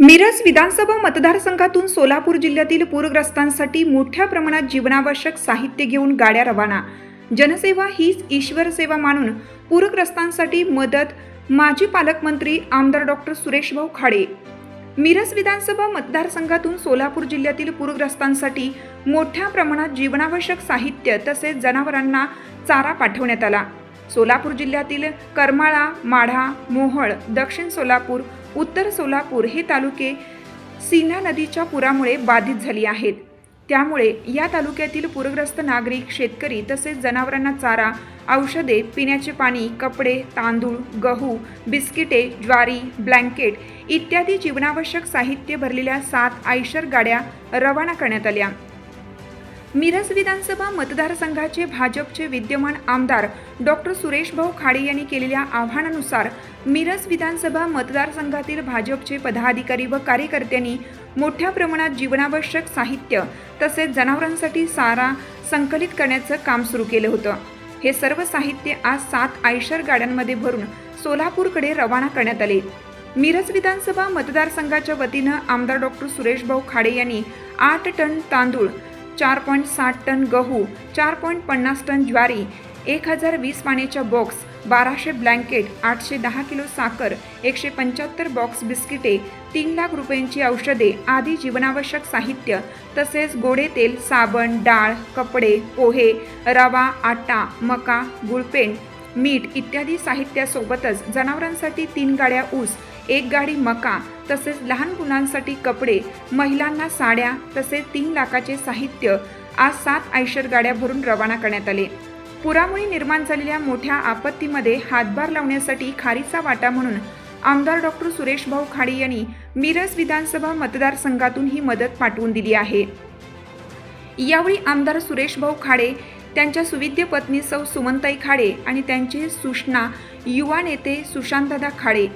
मिरज विधानसभा मतदारसंघातून सोलापूर जिल्ह्यातील पूरग्रस्तांसाठी मोठ्या प्रमाणात जीवनावश्यक साहित्य घेऊन गाड्या रवाना. जनसेवा हीच ईश्वर सेवा मानून पूरग्रस्तांसाठी मदत माजी पालकमंत्री आमदार डॉक्टर सुरेशभाऊ खाडे. मिरज विधानसभा मतदारसंघातून सोलापूर जिल्ह्यातील पूरग्रस्तांसाठी मोठ्या प्रमाणात जीवनावश्यक साहित्य तसेच जनावरांना चारा पाठवण्यात आला. सोलापूर जिल्ह्यातील करमाळा माढा मोहळ दक्षिण सोलापूर उत्तर सोलापूर हे तालुके सीना नदीच्या पुरामुळे बाधित झाली आहेत. त्यामुळे या तालुक्यातील पूरग्रस्त नागरिक शेतकरी तसेच जनावरांना चारा औषधे पिण्याचे पाणी कपडे तांदूळ गहू बिस्किटे ज्वारी ब्लँकेट इत्यादी जीवनावश्यक साहित्य भरलेल्या सात आयशर गाड्या रवाना करण्यात आल्या. मिरज विधानसभा मतदारसंघाचे भाजपचे विद्यमान आमदार डॉक्टर सुरेशभाऊ खाडे यांनी केलेल्या आव्हानानुसार मिरज विधानसभा मतदारसंघातील भाजपचे पदाधिकारी व कार्यकर्त्यांनी मोठ्या प्रमाणात जीवनावश्यक साहित्य तसेच जनावरांसाठी सारा संकलित करण्याचं काम सुरू केलं होतं. हे सर्व साहित्य आज सात आयशर गाड्यांमध्ये भरून सोलापूरकडे रवाना करण्यात आले. मिरज विधानसभा मतदारसंघाच्या वतीनं आमदार डॉक्टर सुरेशभाऊ खाडे यांनी आठ टन तांदूळ चार पॉईंट साठ टन गहू चार पॉईंट पन्नास टन ज्वारी एक हजार वीस पाण्याच्या बॉक्स बाराशे ब्लँकेट आठशे दहा किलो साखर एकशे पंच्याहत्तर बॉक्स बिस्किटे तीन लाख रुपयांची औषधे आदी जीवनावश्यक साहित्य तसेच गोडे तेल साबण डाळ कपडे पोहे रवा आटा मका गुळपेंड मीठ इत्यादी साहित्यासोबतच जनावरांसाठी तीन गाड्या ऊस एक गाडी मका तसेच लहान मुलांसाठी कपडे महिलांना साड्या तसेच तीन लाखाचे साहित्य आज सात आयशर गाड्या भरून रवाना करण्यात आले. पुरामुळे निर्माण झालेल्या मोठ्या आपत्तीमध्ये हातभार लावण्यासाठी खारीचा वाटा म्हणून आमदार डॉक्टर सुरेशभाऊ खाडे यांनी मिरज विधानसभा मतदारसंघातून ही मदत पाठवून दिली आहे. यावेळी आमदार सुरेशभाऊ खाडे त्यांच्या सुविद्य पत्नी सौ सुमनताई खाडे आणि त्यांचे सुषणा युवा नेते सुशांतदादा खाडे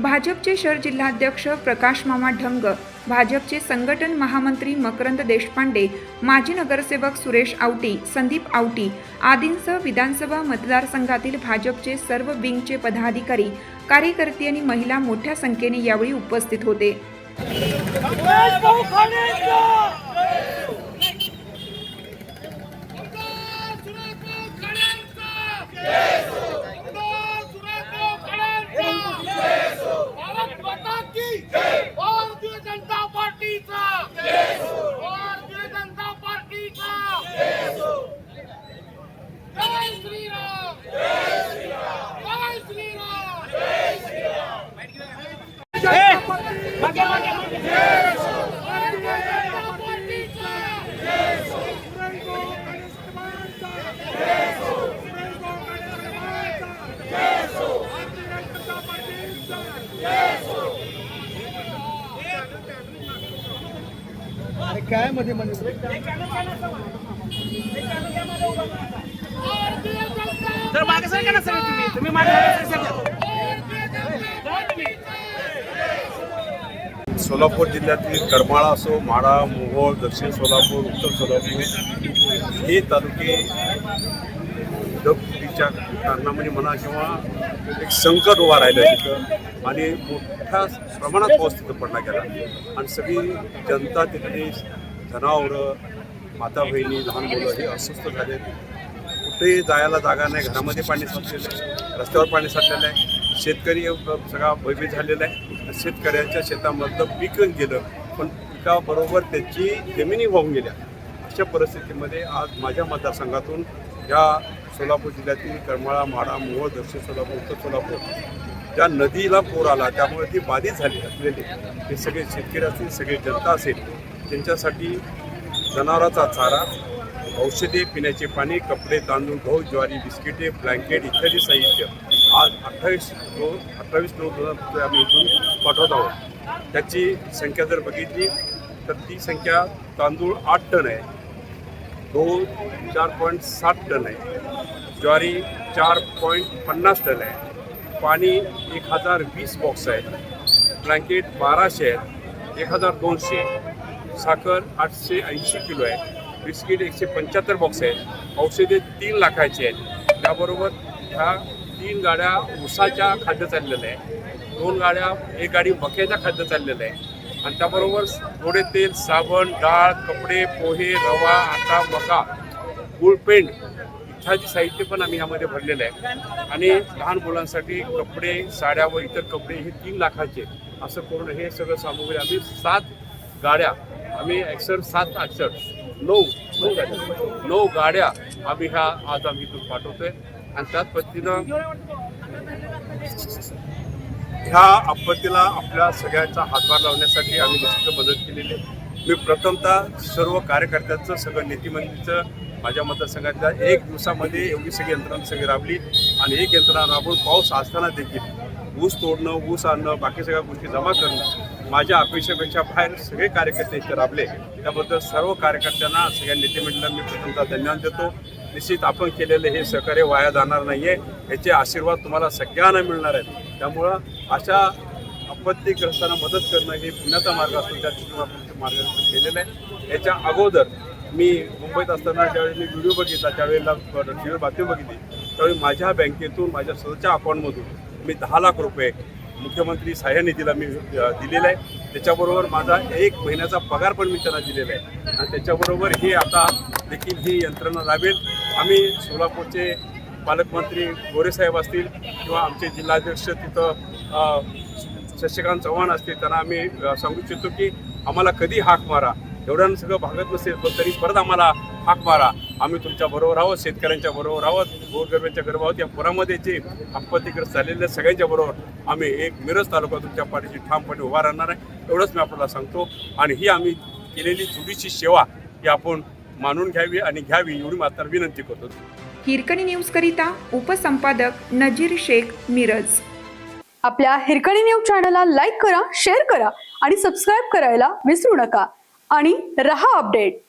भाजपचे शहर जिल्हाध्यक्ष प्रकाश मामा ढंग भाजपचे संघटन महामंत्री मकरंद देशपांडे माजी नगरसेवक सुरेश आवटी संदीप आवटी आदींसह विधानसभा मतदारसंघातील भाजपचे सर्व विंगचे पदाधिकारी कार्यकर्ते आणि महिला मोठ्या संख्येने यावेळी उपस्थित होते. काय मध्ये म्हणजे जर मागे सर ना सर तुम्ही. तुम्ही मागे सोलापूर जिल्ह्यातील करमाळा असो माढा मोहोळ दक्षिण सोलापूर उत्तर सोलापूर हे तालुके कारणामुळे म्हणा किंवा एक संकट उभा राहिलं आहे तिथं. आणि मोठ्या प्रमाणात पाऊस तिथं पडला गेला आणि सगळी जनता तिथली जनावरं माता बहिणी लहान मुलं हे अस्वस्थ झाले कुठेही जायला जागा नाही. घरामध्ये पाणी साचलेलं आहे. रस्त्यावर पाणी साचलेलं आहे. शेतकरी सगळा भयभीत झालेला आहे. शेतकऱ्यांच्या शेतामधलं पीक गेलं. पण पिकाबरोबर त्याची जमिनी वाहून गेल्या. अशा परिस्थितीमध्ये आज माझ्या मतदारसंघातून या सोलापूर जिल्ह्यातील करमाळा माडा मोहोळ दक्षिण सोलापूर उत्तर सोलापूर त्या नदीला पूर आला त्यामुळे ती बाधित झाली असलेली. हे सगळे शेतकरी असतील सगळे जनता असेल त्यांच्यासाठी जनावरांचा चारा औषधे पिण्याचे पाणी कपडे तांदूळ गहू ज्वारी बिस्किटे ब्लँकेट इत्यादी साहित्य आज अठ्ठावीस नऊ अठ्ठावीस नऊ दोन हजार आम्ही इथून पाठवत आहोत. त्याची संख्या जर बघितली तर ती संख्या तांदूळ आठ टन आहे गहू चार पॉईंट सात टन आहे ज्वारी चार पॉईंट पन्नास टन आहे. पाणी एक हजार वीस बॉक्स आहेत. ब्लँकेट बाराशे आहेत. एक हजार दोनशे. साखर आठशे ऐंशी किलो आहे. बिस्किट एकशे पंच्याहत्तर बॉक्स आहेत. औषधे तीन लाखाची आहेत. त्याबरोबर ह्या तीन गाड्या ऊसाच्या खाद्य चाललेल्या आहे दोन गाड्या एक गाडी मक्याच्या खाद्य चाललेलं आहे आणि त्याबरोबर थोडे तेल साबण डाळ कपडे पोहे रवा आटा मका गुळ पेंट साहित्य पण आम्ही ह्यामध्ये भरलेलं आहे. आणि लहान मुलांसाठी कपडे साड्या व इतर कपडे हे तीन लाखाचे असं करून हे सगळं सामग्री आम्ही सात गाड्या आम्ही अक्षर सात अक्षर नऊ नऊ गाड्या नऊ गाड्या आम्ही ह्या आज आम्ही इथून पाठवतोय. आणि त्याच पद्धतीनं ह्या आपत्तीला आपल्या सगळ्यांचा हातभार लावण्यासाठी आम्ही निश्चित मदत केलेली आहे. मी प्रथमतः सर्व कार्यकर्त्यांचं सगळं नीतिमंत्रीचं माझ्या मतदारसंघातल्या एक दिवसामध्ये एवढी सगळी यंत्रणा सगळी राबली आणि एक यंत्रणा राबून पाऊस असताना देखील ऊस तोडणं ऊस आणणं बाकी सगळ्या गोष्टी जमा करणं माझ्या अपेक्षेपेक्षा बाहेर सगळे कार्यकर्ते इथे राबले. त्याबद्दल सर्व कार्यकर्त्यांना सगळ्या नेतेमंडळांना मी प्रथमतः धन्यवाद देतो. निश्चित आपण केलेले हे सहकार्य वाया जाणार नाही आहे याचे आशीर्वाद तुम्हाला सगळ्यांना मिळणार आहेत. त्यामुळं अशा आपत्तीग्रस्तांना मदत करणं हे पुण्याचा मार्ग असतो त्या दृष्टीने आपण मार्गदर्शन केलेलं आहे. याच्या अगोदर मी मुंबईत असताना ज्यावेळी मी व्हिडिओ बघितला त्यावेळेला टी व्हीवर बातमी बघितली त्यावेळी माझ्या बँकेतून माझ्या स्वतःच्या अकाउंटमधून मी दहा लाख रुपये मुख्यमंत्री सहाय्य निधीला मी दिलेला आहे त्याच्याबरोबर माझा एक महिन्याचा पगार पण मी त्यांना दिलेला आहे. आणि त्याच्याबरोबर हे आता देखील ही यंत्रणा राबेल आम्ही सोलापूरचे पालकमंत्री गोरेसाहेब असतील किंवा आमचे जिल्हाध्यक्ष तिथं शशिकांत चव्हाण असतील त्यांना आम्ही सांगू इच्छितो की आम्हाला कधी हाक मारा. एवढ्यानं सगळं भागत नसेल पण तरी परत आम्हाला हाक मारा. आम्ही तुमच्या बरोबर आहोत शेतकऱ्यांच्या बरोबर आहोत गोरगरब्यांच्या बरोबर आहोत या पुरामध्ये जे आपत्तीग्रस्त झालेल्या सगळ्यांच्या बरोबर आम्ही एक मिरज तालुका तुमच्या पाठीशी ठामपणे उभा राहणार आहे. एवढंच मी आपल्याला सांगतो. आणि ही आम्ही केलेली थोडीशी सेवा ही आपण मानून घ्यावी आणि घ्यावी एवढी मात्र विनंती करतो. हिरकणी न्यूजकरिता उपसंपादक नजीर शेख मिरज. आपल्या हिरकणी न्यूज चॅनलला लाईक करा शेअर करा आणि सबस्क्राईब करायला विसरू नका. आणि रहा अपडेट.